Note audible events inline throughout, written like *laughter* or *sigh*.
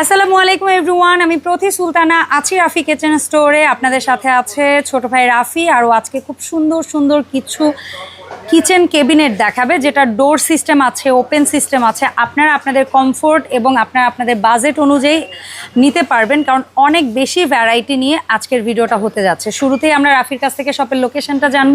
আসসালামু আলাইকুম এভরিওয়ান আমি প্রতি সুলতানা, আছি রাফি কিচেন স্টোরে আপনাদের সাথে আছে ছোট ভাই রাফি, আরও আজকে খুব সুন্দর সুন্দর কিছু কিচেন কেবিনেট দেখাবে যেটা ডোর সিস্টেম আছে ওপেন সিস্টেম আছে। আপনারা আপনাদের কমফোর্ট এবং আপনারা আপনাদের বাজেট অনুযায়ী নিতে পারবেন কারণ অনেক বেশি ভ্যারাইটি নিয়ে আজকের ভিডিওটা হতে যাচ্ছে। শুরুতেই আমরা রাফির কাছ থেকে শপের লোকেশনটা জানব।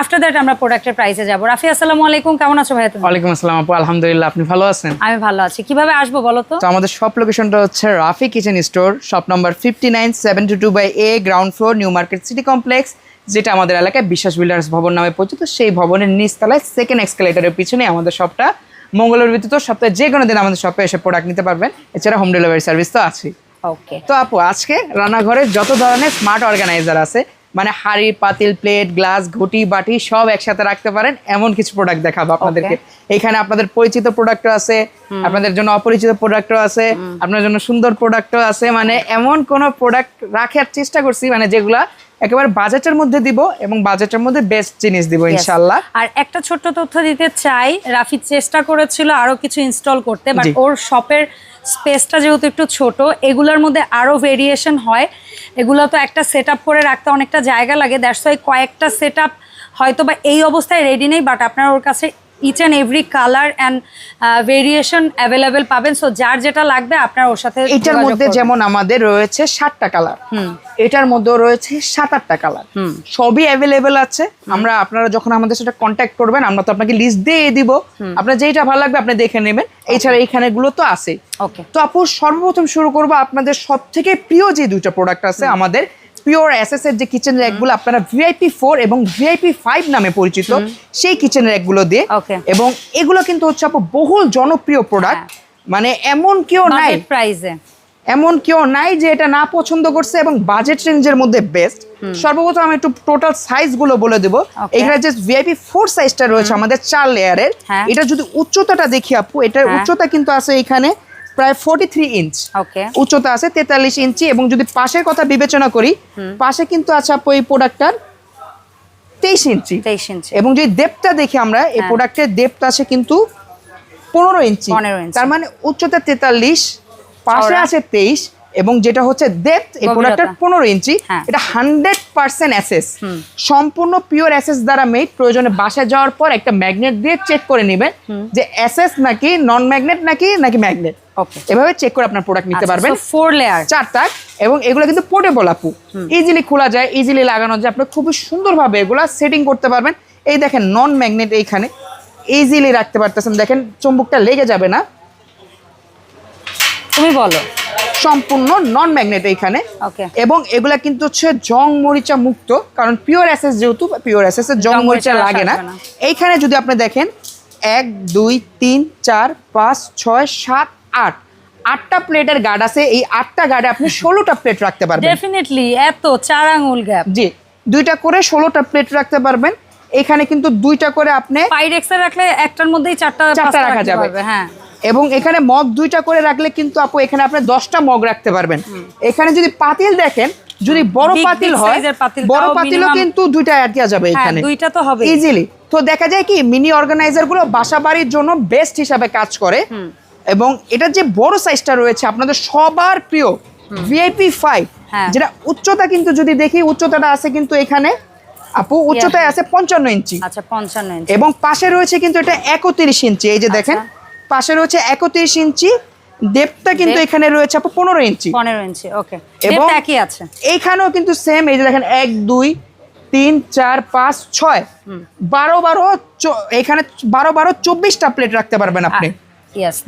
আফটার দ্যাট আমরা প্রোডাক্টের প্রাইসে যাব। রাফি আসসালামু আলাইকুম। কেমন আছো তুমি? ওয়ালাইকুম আসসালাম আপু। আলহামদুলিল্লাহ আপনি ভালো আছেন? আমি ভালো আছি। কীভাবে আসব বলো তো? তো আমাদের শপ লোকেশনটা হচ্ছে Rafi kitchen store shop number fifty nine seventy two by A ground floor New Market city complex যেটা আমাদের এলাকায় বিশ্বাস বিল্ডার্স ভবন নামে পরিচিত সেই ভবনের নিচতলায় সেকেন্ড এক্সকেলেটারের পিছনে আমাদের শপটা মঙ্গলের ভিত্তিত সপ্তাহে যে কোনো দিন আমাদের শপে এসে প্রোডাক্ট নিতে পারবেন। এছাড়া হোম ডেলিভারি সার্ভিস তো আছে ওকে তো আপু আজকে রান্নাঘরে যত ধরনের স্মার্ট অর্গানাইজার আছে মানে হাড়ি পাতিল প্লেট গ্লাস ঘটি বাটি সব একসাথে রাখতে পারেন এমন কিছু প্রোডাক্ট দেখাবো আপনাদেরকে। এখানে আপনাদের পরিচিত প্রোডাক্টও আছে আপনাদের জন্য অপরিচিত প্রোডাক্টও আছে আপনার জন্য সুন্দর প্রোডাক্টও আছে মানে এমন কোন প্রোডাক্ট রাখার চেষ্টা করছি মানে যেগুলা একেবারে বাজেটের মধ্যে দিব এবং বাজেটের মধ্যে বেস্ট জিনিস দিব. ইনশাল্লাহ আর একটা ছোট্ট তথ্য দিতে চাই রাফি চেষ্টা করেছিল আরও কিছু ইনস্টল করতে বাট ওর শপের স্পেসটা যেহেতু একটু ছোট এগুলোর মধ্যে আরও ভেরিয়েশন হয়। এগুলো তো একটা সেট করে রাখতে অনেকটা জায়গা লাগে দ্যাটস ওয়াই কয়েকটা সেট হয়তো বা এই অবস্থায় রেডি নেই বাট আপনার ওর কাছে each and every colour and variation available পাবেন। সো যার যেটা লাগবে আপনার ওর সাথে এটার মধ্যে যেমন আমাদের রয়েছে ষাটটা কালার এটার মধ্যে রয়েছে সাত আটটা কালার সবই অ্যাভেলেবেল আছে। আমরা আপনারা যখন আমাদের সাথে কন্ট্যাক্ট করবেন আমরা তো আপনাকে লিস্ট দিয়ে দিব। আপনার যেটা ভালো লাগবে আপনি দেখে নেবেন। এছাড়া এইখানে গুলো তো আছে। তো আপু সর্বপ্রথম শুরু করব আপনাদের সব থেকে প্রিয় যে দুইটা প্রোডাক্ট আছে আমাদের পিওর এসএস এর যে কিচেন র্যাকগুলো আপনারা ভিআইপি ফোর এবং ভিআইপি ফাইভ নামে পরিচিত সেই কিচেন র্যাকগুলো দিয়ে। এবং এগুলো কিন্তু হচ্ছে আপু বহুল জনপ্রিয় প্রোডাক্ট মানে এমন কেউ নাই। প্রাইসে এমন কেউ নাই যে এটা না পছন্দ করছে এবং বাজেট রেঞ্জের মধ্যে বেস্ট সর্বপ্রথম আমি একটু টোটাল সাইজগুলো বলে দেবো। এখানে যে ভিআইপি ফোর সাইজটা রয়েছে আমাদের চার লেয়ারের হ্যাঁ। এটা যদি উচ্চতাটা দেখি আপু এটার হ্যাঁ। উচ্চতা কিন্তু আছে এখানে প্রায় ফোর্টি থ্রি ইঞ্চ উচ্চতা আছে তেতাল্লিশ ইঞ্চি এবং যদি পাশের কথা বিবেচনা করি পাশে কিন্তু আছে আপ ওই প্রোডাক্টটার তেইশ ইঞ্চি। তেইশ ইঞ্চি। এবং যদি দেবটা দেখি আমরা এই হ্যাঁ। প্রোডাক্টের দেবটা আছে কিন্তু পনেরো ইঞ্চি। 15 ইঞ্চি। তার মানে উচ্চতা তেতাল্লিশ পাশে আছে তেইশ এবং যেটা হচ্ছে ডেপথ এই গভীরতা। প্রোডাক্টের পনেরো ইঞ্চি হ্যাঁ। এটা হান্ড্রেড পার্সেন্ট অ্যাসেস সম্পূর্ণ পিওর অ্যাসেস দ্বারা মেড প্রয়োজনে বাসায় যাওয়ার পর একটা ম্যাগনেট দিয়ে চেক করে নেবেন যে অ্যাসেস নাকি নন ম্যাগনেট নাকি নাকি ম্যাগনেট ওকে এভাবে চেক করে আপনার প্রোডাক্ট নিতে পারবেন। ফোর লেয়ার চারটা এবং এগুলো কিন্তু পোর্টেবল আপু। ইজিলি খোলা যায় ইজিলি লাগানো যায়। আপনি খুবই সুন্দরভাবে এগুলো সেটিং করতে পারবেন। এই দেখেন নন ম্যাগনেট এইখানে। ইজিলি রাখতে পারতেছেন। দেখেন চুম্বকটা লেগে যাবে না। তুমি বলো। সম্পূর্ণ নন ম্যাগনেট এইখানে এবং এগুলা কিন্তু হচ্ছে জং মরিচা মুক্ত কারণ পিওর অ্যাসেস যেহেতু পিওর অ্যাসেস জং জং মরিচা লাগে না। এইখানে যদি আপনি দেখেন এক দুই তিন চার পাঁচ ছয় সাত আট। আটটা প্লেটের গার্ড আছে এই আটটা গার্ডে আপনি ষোলোটা প্লেট রাখতে পারবেন। ডেফিনেটলি এত চার আঙুল গ্যাপ জি দুইটা করে ষোলোটা প্লেট রাখতে পারবেন। এখানে কিন্তু দুইটা করে আপনি পাইরেক্সে রাখলে একটার মধ্যেই চারটা চারটা রাখা যাবে। হ্যাঁ। এবং এখানে মগ দুইটা করে রাখলে কিন্তু আপু এখানে আপনি দশটা মগ রাখতে পারবেন। এখানে যদি পাতিল দেখেন যদি বড় পাতিল হয় বড় পাতিলও কিন্তু দুইটা অ্যাড দেওয়া যাবে হ্যাঁ এখানে। দুইটা তো হবে ইজিলি তো দেখা যায় কি মিনি অর্গানাইজারগুলো বাসা বাড়ির জন্য বেস্ট হিসাবে কাজ করে। এবং এটার যে বড় সাইজটা রয়েছে আপনাদের সবার প্রিয় ভিআইপি ফাইভ হ্যাঁ। যেটা উচ্চতা কিন্তু যদি দেখি উচ্চতাটা আছে কিন্তু এখানে। আপু উচ্চতায় আছে পঞ্চান্ন ইঞ্চি। আচ্ছা পঞ্চান্ন ইঞ্চি। এবং পাশে রয়েছে কিন্তু এটা একত্রিশ ইঞ্চি। এই যে দেখেন পাশে রয়েছে একত্রিশ ইঞ্চি ডেপটা কিন্তু এখানে রয়েছে আপু পনেরো ইঞ্চি। পনেরো ইঞ্চি ওকে এবং- একই আছে। এইখানেও কিন্তু সেম এই যে দেখেন এক দুই তিন চার পাঁচ ছয়। বারো বারো এখানে বারো বারো চব্বিশটা প্লেট রাখতে পারবেন আপনি।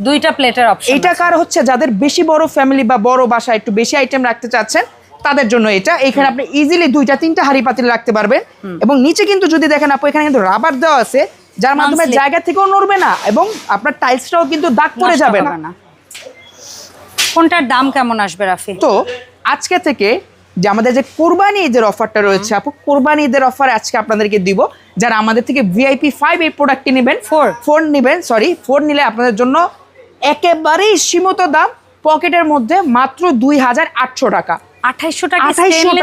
দুইটা প্লেটের অপশন এইটা কার হচ্ছে? যাদের বেশি বড় ফ্যামিলি বা বড় বাসা একটু বেশি আইটেম রাখতে চাচ্ছেন তাদের জন্য এটা। এখানে আপনি ইজিলি দুইটা তিনটা হাড়ি পাতিল রাখতে পারবেন। এবং নিচে কিন্তু যদি দেখেন আপু এখানে কিন্তু রাবার দেওয়া আছে। যার মাধ্যমে জায়গা থেকেও নড়বে না এবং আপনার টাইলসটাও কিন্তু দাগ পড়ে যাবে না। কোনটার দাম কেমন আসবে রাফি? তো আজকে থেকে যে আমাদের যে কোরবানি ঈদের অফারটা রয়েছে আপু কোরবানি ঈদের অফার আজকে আপনাদেরকে দিব। যারা আমাদের থেকে ভিআইপি ফাইভ এই প্রোডাক্টটি নেবেন ফোর ফোর নেবেন সরি ফোর নিলে আপনাদের জন্য একেবারেই সীমিত দাম পকেটের মধ্যে মাত্র দুই হাজার আটশো টাকা। আঠাইশশো টাকা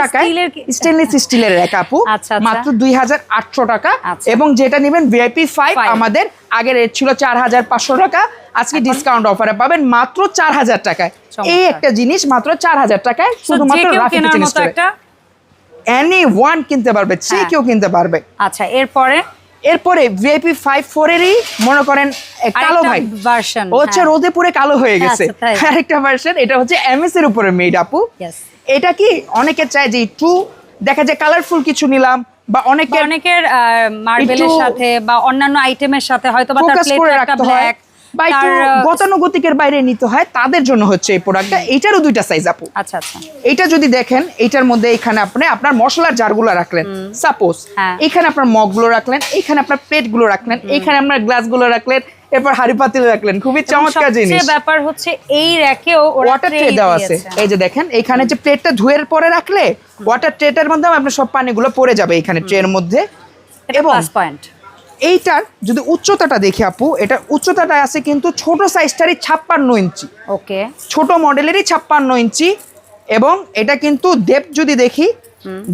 টাকায় স্টেনলেস স্টিলের এক *laughs* আপু আচ্ছা, আচ্ছা। মাত্র দুই হাজার আটশো টাকা। আচ্ছা। এবং যেটা নেবেন ভিআইপি ফাইভ আমাদের আগে রেট ছিল চার হাজার পাঁচশো টাকা। আজকে ডিসকাউন্ট অফারে পাবেন মাত্র চার হাজার টাকায়। এই একটা জিনিস মাত্র চার হাজার টাকায় শুধুমাত্র কেউ রাফি কিচেন এনি ওয়ান কিনতে পারবে হ্যাঁ। কেউ কিনতে পারবে। আচ্ছা এরপরে? এরপরে ভিআইপি ফাইভ ফোর এরই মনে করেন কালো ভাই। ভার্সন হচ্ছে রোদে পুরে কালো হয়ে গেছে। আরেকটা ভার্সন এটা হচ্ছে এমএস এর উপরে মেড আপু. এটা কি অনেকে চায় যে একটু দেখা যায় কালারফুল কিছু নিলাম বা অনেকে অনেকের মার্বেলের সাথে বা অন্যান্য আইটেমের সাথে হয়তো বা তার ফোকাস প্লেট করে একটা রাখতে হয়। ব্ল্যাক বা একটু গতানুগতিকের বাইরে নিতে হয় তাদের জন্য হচ্ছে এই প্রোডাক্টটা এইটারও দুইটা সাইজ আপু। আচ্ছা আচ্ছা। এইটা যদি দেখেন এইটার মধ্যে এখানে আপনি আপনার মশলার জারগুলো রাখলেন সাপোজ হ্যাঁ। এখানে আপনার মগগুলো রাখলেন এখানে আপনার প্লেটগুলো রাখলেন এখানে আপনার গ্লাসগুলো রাখলেন এরপর হাড়ি পাতিল রাখলেন খুবই চমৎকার জিনিস। ব্যাপার হচ্ছে এই র্যাকেও ওয়াটার ট্রে দেওয়া আছে। এই যে দেখেন এখানে যে প্লেটটা ধুয়ের পরে রাখলে ওয়াটার ট্রেটার মধ্যে আপনার সব পানিগুলো পড়ে যাবে এখানে ট্রের মধ্যে। এবং পয়েন্ট এইটার যদি উচ্চতাটা দেখি আপু এটার উচ্চতাটা আছে কিন্তু ছোট সাইজটারই ছাপ্পান্ন ইঞ্চি। ওকে। ছোট মডেলেরই ছাপ্পান্ন ইঞ্চি এবং এটা কিন্তু দেব যদি দেখি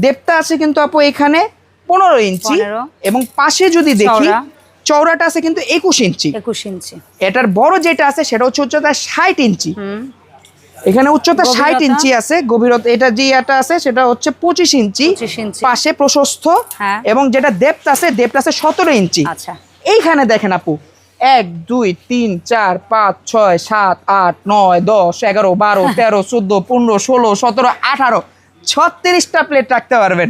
ডেপটা আছে কিন্তু আপু এখানে পনেরো ইঞ্চি এবং পাশে যদি দেখি চওড়া? চওড়াটা আছে কিন্তু একুশ ইঞ্চি। একুশ ইঞ্চি। এটার বড় যেটা আছে সেটা হচ্ছে উচ্চতা ষাট ইঞ্চি। এখানে উচ্চতা ষাট ইঞ্চি আছে গভীরতা এটা যে এটা আছে সেটা হচ্ছে পঁচিশ ইঞ্চি। পাশে প্রশস্ত হ্যাঁ। এবং যেটা ডেপথ আছে ডেপথ আছে সতেরো ইঞ্চি। আচ্ছা। এইখানে দেখেন আপু এক দুই তিন চার পাঁচ ছয় সাত আট নয় দশ এগারো বারো তেরো চোদ্দ পনেরো ষোলো সতেরো আঠারো ছত্রিশটা প্লেট রাখতে পারবেন।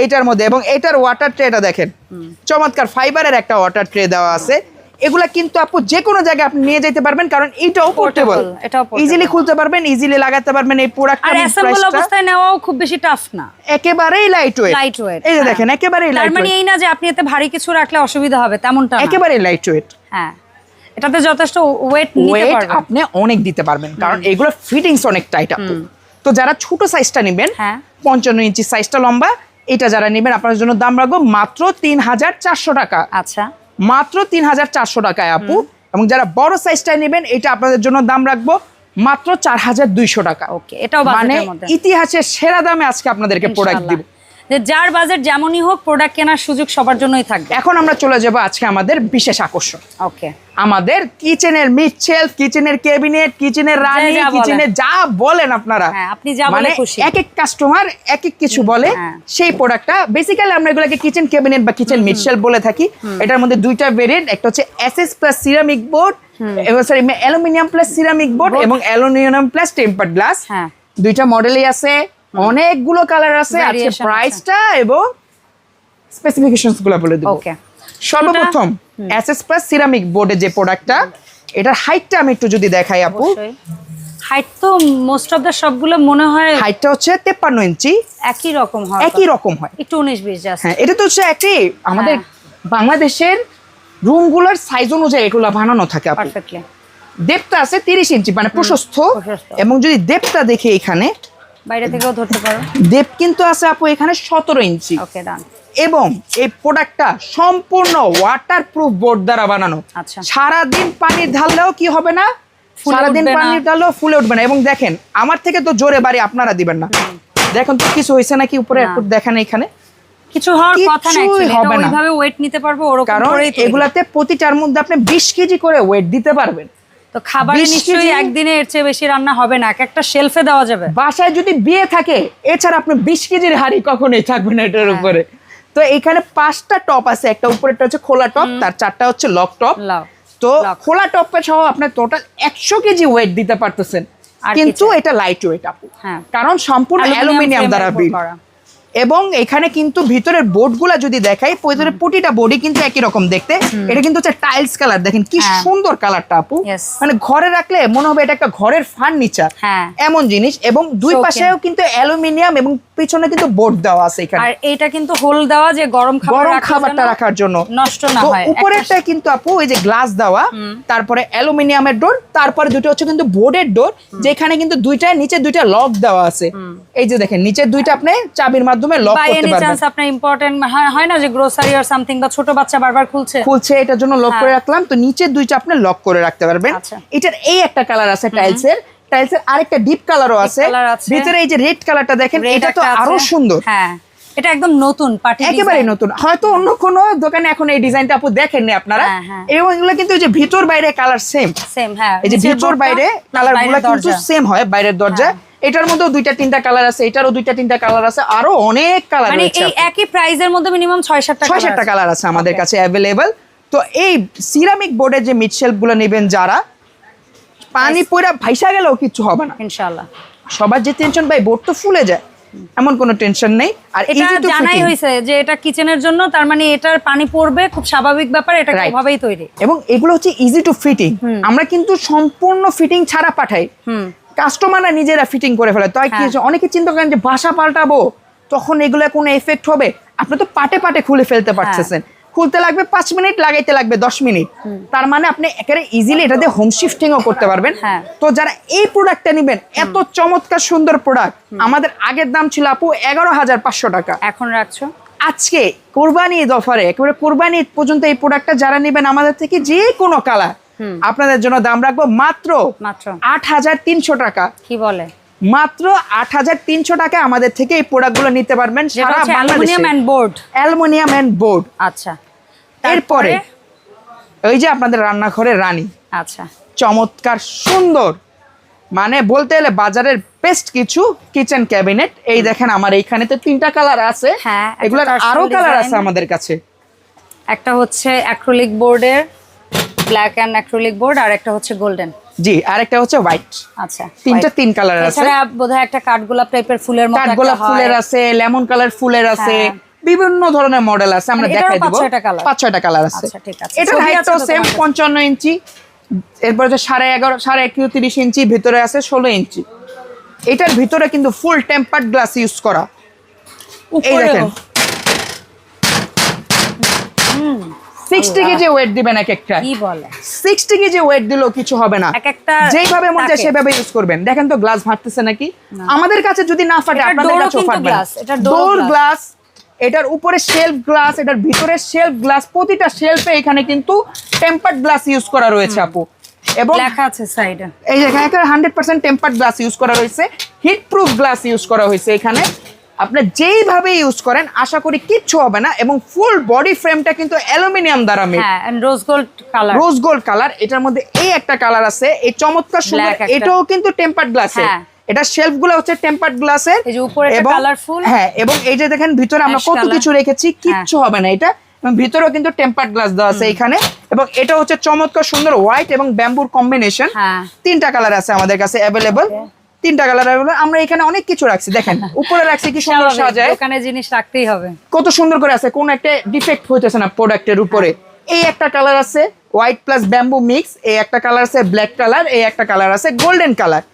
এইটার মধ্যে এবং এটার ওয়াটার ট্রেটা দেখেন। চমৎকার ফাইবারের একটা ওয়াটার ট্রে দেওয়া আছে। এগুলা কিন্তু আপু যে কোনো জায়গায় আপনি নিয়ে যেতে পারবেন কারণ পোর্টেবল এটাও portable। ইজিলি খুলতে পারবেন ইজিলি লাগাতে পারবেন এই আর অ্যাসেম্বল অবস্থায় নেওয়াও খুব বেশি টাফ না। একেবারেই লাইট ওয়েট লাইট ওয়েট এই যে দেখেন একেবারেই তার লাইট মানে এই না যে আপনি এতে ভারী কিছু রাখলে অসুবিধা হবে তেমনটা না। একেবারেই লাইট ওয়েট হ্যাঁ। এটাতে যথেষ্ট ওয়েট নিতে ওয়েট পারবেন। আপনি অনেক দিতে পারবেন কারণ এগুলো ফিটিংস অনেক টাইট আপু। তো যারা ছোট সাইজটা নেবেন হ্যাঁ। পঞ্চান্ন ইঞ্চি সাইজটা লম্বা এটা যারা নেবেন আপনার জন্য দাম রাখব মাত্র তিন হাজার চারশো টাকা। আচ্ছা। মাত্র তিন হাজার চারশো টাকায় আপু। এবং যারা বড় সাইজটা নেবেন এটা আপনাদের জন্য দাম রাখব মাত্র চার হাজার দুইশো টাকা। ওকে এটাও মানে ইতিহাসের সেরা দামে আজকে আপনাদেরকে প্রোডাক্ট দিব। যে যার বাজেট যেমনই হোক প্রোডাক্ট কেনার সুযোগ সবার জন্যই থাকবে। এখন আমরা চলে যাব আজকে আমাদের বিশেষ আকর্ষণ। ওকে। আমাদের কিচেনের মিড শেলফ কিচেনের ক্যাবিনেট কিচেনের রানী। কিচেনে যা বলেন আপনারা। হ্যাঁ, আপনি যা বলে মানে খুশি। এক এক কাস্টমার এক এক কিছু বলে হ্যাঁ। সেই প্রোডাক্টটা বেসিক্যালি আমরা এগুলোকে কিচেন ক্যাবিনেট বা কিচেন মিড শেলফ বলে থাকি। এটার মধ্যে দুইটা ভেরিয়েন্ট একটা হচ্ছে এসএস প্লাস সিরামিক বোর্ড এবং sorry aluminium plus ceramic board এবং অ্যালুমিনিয়াম প্লাস টেম্পার্ড গ্লাস হ্যাঁ। দুইটা মডেলই আছে। অনেকগুলো কালার আছে আজকে। প্রাইসটা এবং স্পেসিফিকেশনসগুলো বলে দেবো। ওকে সর্বপ্রথম এসএস প্লাস সিরামিক বোর্ডের যে প্রোডাক্টটা এটার হাইটটা আমি একটু যদি দেখাই আপু। হাইট তো মোস্ট অফ দা সবগুলো মনে হয় হাইটটা হচ্ছে তেপ্পান্ন ইঞ্চি। একই রকম হয়। একই রকম হয়। একটু উনিশ বিশ জাস্ট। হ্যাঁ এটা তো হচ্ছে একই আমাদের হ্যাঁ। বাংলাদেশের রুমগুলোর সাইজ অনুযায়ী এগুলো বানানো থাকে আপু। পারফেক্টলি ডেপটা আছে তিরিশ ইঞ্চি মানে প্রশস্ত। প্রশস্ত। এবং যদি ডেপটা দেখি এখানে বাইরে থেকেও ধরতে পারো। ডেপ কিন্তু আছে আপু এখানে সতেরো ইঞ্চি। ওকে ডান এবং এই প্রোডাক্টটা সম্পূর্ণ ওয়াটার প্রুফ বোর্ড দ্বারা বানানো। আচ্ছা। সারাদিন পানি ঢাললেও কি হবে না? সারাদিন। পানি ঢাললেও ফুলে উঠবে না। এবং দেখেন আমার থেকে তো জোরে বাড়ি আপনারা দিবেন না। দেখেন তো কিছু হয়েছে নাকি উপরে একটু দেখেন এখানে। কিছু হওয়ার কথা না হবে না। ওইভাবে ওয়েট নিতে পারব ওরকম কারণ। এগুলাতে প্রতিটার মধ্যে আপনি বিশ কেজি করে ওয়েট দিতে পারবেন। তো খাবারে 20 নিশ্চয়ই একদিনে এর চেয়ে বেশি রান্না হবে না এক একটা শেলফে দেওয়া যাবে। বাসায় যদি বিয়ে থাকে এছাড়া আপনি বিশ কেজির হাড়ি কখনোই থাকবে না হ্যাঁ। এটার উপরে। তো এখানে পাঁচটা টপ আছে একটা উপরেরটা হচ্ছে খোলা টপ তার চারটা হচ্ছে লক টপ। তো খোলা টপে সহ আপনার টোটাল একশো কেজি ওয়েট দিতে পারতেছেন। কিন্তু এটা লাইট ওয়েট আপু। হ্যাঁ। কারণ সম্পূর্ণ অ্যালুমিনিয়াম দ্বারা উপর। করা। এবং এখানে কিন্তু ভিতরের বোর্ডগুলা যদি দেখাই ভিতরে প্রতিটা বোর্ডই কিন্তু একই রকম দেখতে। এটা কিন্তু হচ্ছে টাইলস কালার দেখেন কি হ্যাঁ। সুন্দর কালারটা আপু। মানে ঘরে রাখলে মনে হবে এটা একটা ঘরের ফার্নিচার হ্যাঁ। এমন জিনিস এবং দুই পাশেও কিন্তু অ্যালুমিনিয়াম এবং পিছনে কিন্তু বোর্ড দেওয়া আছে এখানে। আর এটা কিন্তু হোল দেওয়া যে গরম খাবার গরম খাবারটা রাখার জন্য। নষ্ট না হয়। উপরেরটা কিন্তু আপু ওই যে গ্লাস দেওয়া তারপরে অ্যালুমিনিয়ামের ডোর তারপরে দুটো হচ্ছে কিন্তু বোর্ডের ডোর যেখানে কিন্তু দুইটা নিচে দুইটা লক দেওয়া আছে। এই যে দেখেন নিচের দুইটা আপনি চাবির মাধ্যমে লক করতে পারবেন। চান্স আপনার ইম্পর্টেন্ট হয় না যে গ্রোসারি আর সামথিং বা ছোট বাচ্চা বারবার খুলছে? খুলছে এটার জন্য লক করে রাখলাম। তো নিচের দুইটা আপনি লক করে রাখতে পারবেন। আচ্ছা। এটার এই একটা কালার আছে টাইলসের টাইলসের আরেকটা ডিপ কালারও আছে। ভিতরে এই যে রেড কালারটা দেখেন এটা তো আরও সুন্দর। হ্যাঁ এটা একদম নতুন পার্টি একেবারে নতুন। হয়তো অন্য কোনো দোকানে এখন এই ডিজাইনটা আপু দেখেননি আপনারা। হ্যাঁ, হ্যাঁ। এবং এগুলো কিন্তু যে ভিতর বাইরে কালার সেম সেম হ্যাঁ এই যে ভিতর বাইরে কালারগুলো কিন্তু। সেম হয় বাইরের দরজা। এটার মধ্যেও দুইটা তিনটা কালার আছে এটারও দুইটা তিনটা কালার আছে আরও অনেক কালার মানে এই একই প্রাইজের মধ্যে মিনিমাম ছয় সাতটা ছয় সাতটা কালার আছে আমাদের কাছে অ্যাভেলেবল তো এই সিরামিক বোর্ডের যে মিডশেলফগুলো নেবেন যারা পানি পড়া ভাইসা গেলেও কিছু হবে না। ইনশাআল্লাহ। সবার যে টেনশন ভাই বোর্ড তো ফুলে যায়। এমন কোনো টেনশন নেই। আর এটা জানাই। হয়েছে যে এটা কিচেনের জন্য তার মানে এটার পানি পড়বে খুব স্বাভাবিক ব্যাপার এটা. ওভাবেই তৈরি। এবং এগুলো হচ্ছে ইজি টু ফিটিং আমরা কিন্তু সম্পূর্ণ ফিটিং ছাড়া পাঠাই। কাস্টমাররা নিজেরা ফিটিং করে ফেলে। তাই কি হ্যাঁ। হচ্ছে, অনেকে চিন্তা করেন যে ভাষা পাল্টাবো তখন এগুলো কোনো এফেক্ট হবে? আপনি তো পাটে পাটে খুলে হ্যাঁ। ফেলতে পারতেছেন। খুলতে লাগবে পাঁচ মিনিট লাগাইতে লাগবে দশ মিনিট। তার মানে আপনি একেবারে ইজিলি এটা দিয়ে হোম শিফটিংও করতে পারবেন। হ্যাঁ। তো যারা এই প্রোডাক্টটা নেবেন এত চমৎকার সুন্দর প্রোডাক্ট আমাদের আগের দাম ছিল আপু এগারো হাজার পাঁচশো টাকা। এখন রাখছো? আজকে কোরবানি ঈদ অফারে একেবারে কোরবানি ঈদ পর্যন্ত এই প্রোডাক্টটা যারা নেবেন আমাদের থেকে যে কোনো কালার আপনাদের জন্য দাম রাখব মাত্র মাত্র। আট হাজার তিনশো টাকা। কি বলে? মাত্র আট হাজার তিনশো টাকা আমাদের থেকে এই প্রোডাক্টগুলো নিতে পারবেন সারা বাংলাদেশে। Aluminium and board aluminium and board আচ্ছা। এরপরে? ওই যে আপনাদের রান্নাঘরের রানী। আচ্ছা। চমৎকার সুন্দর। মানে বলতে গেলে বাজারের বেস্ট কিছু কিচেন ক্যাবিনেট এই দেখেন আমার এইখানে তো তিনটা কালার আছে। হ্যাঁ, এগুলোর আরও কালার আছে আমাদের কাছে। একটা হচ্ছে অ্যাক্রিলিক বোর্ডের ব্ল্যাক অ্যান্ড অ্যাক্রিলিক বোর্ড আর একটা হচ্ছে গোল্ডেন জি আরেকটা হচ্ছে হোয়াইট আচ্ছা তিনটা তিন কালার আছে। এছাড়া বোধহয় একটা কাঠগোলাপ টাইপের ফুলের মতো কাঠগোলাপ একটা। ফুলের আছে লেমন কালার ফুলের আছে হ্যাঁ। বিভিন্ন ধরনের মডেল আছে আমরা মানে দেখাই দিব। পাঁচ ছয়টা কালার আছে। আচ্ছা, আছে। তো সেম? পঞ্চান্ন ইঞ্চি এরপরে যে সাড়ে এগারো সাড়ে একত্রিশ ইঞ্চি ভিতরে আছে ষোলো ইঞ্চি। এটার ভিতরে কিন্তু ফুল টেম্পার্ড গ্লাস ইউজ করা। এই দেখেন। সিক্সটি কেজি ওয়েট দিবেন এক একটা। কি বলে? সিক্সটি কেজি ওয়েট দিলেও কিছু হবে না। এক একটা যেইভাবে মন চায় সেভাবে ইউজ করবেন। দেখেন তো গ্লাস ফাটতেছে নাকি? আমাদের কাছে যদি না ফাটে আপনাদের কাছেও ফাটবে এটার ডোর গ্লাস এটার উপরে শেলফ গ্লাস এটার ভিতরে শেলফ গ্লাস প্রতিটা শেলফে এখানে কিন্তু টেম্পার্ড গ্লাস ইউজ করা রয়েছে আপু। এবং লেখা আছে সাইডে এই এখানে hundred percent tempered glass use করা হয়েছে হিট প্রুফ গ্লাস ইউজ করা হয়েছে এখানে। আপনি যেইভাবে ইউজ করেন আশা করি কিচ্ছু হবে না এবং ফুল বডি ফ্রেমটা কিন্তু অ্যালুমিনিয়াম দ্বারা মেড হ্যাঁ and rose gold colour rose gold colour এটার মধ্যে এই একটা কালার আছে এই চমৎকার সুন্দর এটাও কিন্তু টেম্পার্ড গ্লাসের হ্যাঁ। এটা শেলফগুলো হচ্ছে টেম্পার্ড গ্লাসের এই যে উপরে একটা colourful। হ্যাঁ এবং এই যে দেখেন ভিতরে আমরা কত হ্যাঁ। কিছু রেখেছি কিচ্ছু হবে না এটা। এবং ভিতরেও কিন্তু টেম্পার্ড গ্লাস দেওয়া আছে এখানে। এবং এটা হচ্ছে চমৎকার সুন্দর হোয়াইট এবং ব্যাম্বুর কম্বিনেশন হ্যাঁ। তিনটা কালার আছে আমাদের কাছে অ্যাভেলেবল তিনটা কালার আমরা এখানে অনেক কিছু রাখছি দেখেন উপরে রাখছি কি সুন্দর সাজায়। দোকানে জিনিস রাখতেই হবে। কত সুন্দর করে আছে কোন একটা ডিফেক্ট হইতেছে না প্রোডাক্টের উপরে। এই একটা কালার আছে হোয়াইট প্লাস ব্যাম্বু মিক্স এই একটা কালার আছে ব্ল্যাক কালার এই একটা কালার আছে গোল্ডেন কালার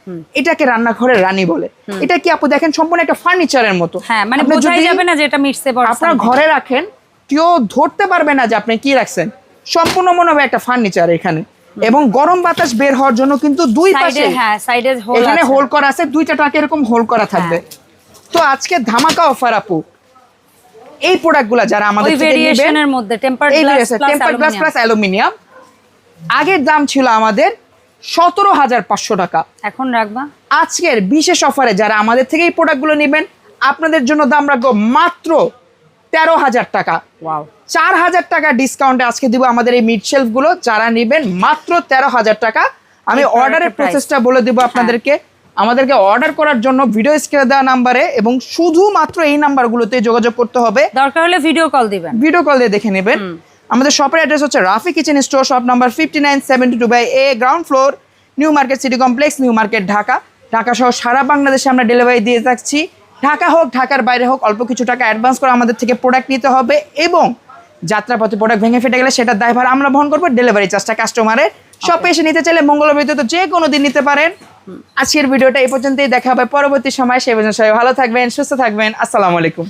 এটাকে রান্নাঘরের রানী বলে। এটা কি আপু দেখেন সম্পূর্ণ একটা ফার্নিচারের মতো। হ্যাঁ মানে বোঝাই যাবে না যে এটা মিটসে আপনার ঘরে রাখেন কেউ ধরতে পারবে না যে আপনি কি রাখছেন। সম্পূর্ণ মনে হবে একটা ফার্নিচার এখানে। এবং গরম বাতাস বের হওয়ার জন্য কিন্তু দুই পাশে হ্যাঁ সাইডে হোল এখানে হোল করা আছে দুইটা টাকা এরকম হোল করা থাকবে। হ্যাঁ। তো আজকে ধামাকা অফার আপু এই প্রোডাক্টগুলো যারা আমাদের ভেরিয়েশনের মধ্যে temper glass plus temper glass plus aluminium আগের দাম ছিল আমাদের সতেরো হাজার পাঁচশো টাকা। এখন রাখবা। আজকের বিশেষ অফারে যারা আমাদের থেকে এই প্রোডাক্টগুলো নেবেন আপনাদের জন্য দাম রাখব মাত্র তেরো হাজার টাকা। চার হাজার টাকা ডিসকাউন্টে আজকে দিব আমাদের এই মিড শেলফগুলো। যারা নেবেন মাত্র তেরো হাজার টাকা। আমি অর্ডারের প্রসেসটা বলে দিব আপনাদেরকে। আমাদেরকে অর্ডার করার জন্য ভিডিও স্ক্রিনে দেওয়া নাম্বারে এবং শুধুমাত্র এই নাম্বারগুলোতে যোগাযোগ করতে হবে। দরকার হলে ভিডিও কল দিবেন। ভিডিও কল দিয়ে দেখে নেবেন। আমাদের শপের অ্যাড্রেস হচ্ছে Rafi kitchen store shop number fifty nine seventy two by A ground floor New Market city complex New Market Dhaka Dhaka সহ সারা বাংলাদেশে আমরা ডেলিভারি দিয়ে থাকছি ঢাকা হোক ঢাকার বাইরে হোক অল্প কিছু টাকা অ্যাডভান্স করে আমাদের থেকে প্রোডাক্ট নিতে হবে এবং যাত্রাপথে প্রোডাক্ট ভেঙে ফেটে গেলে সেটার দায়ভার আমরা বহন করব ডেলিভারি চার্জটা কাস্টমারের শপে এসে নিতে চাইলে মঙ্গলবার তো যে কোনো দিন নিতে পারেন। আজকের ভিডিওটা এই পর্যন্তই দেখা হবে পরবর্তী সময়। সেই পর্যন্ত সবাই ভালো থাকবেন সুস্থ থাকবেন। আসসালামু আলাইকুম।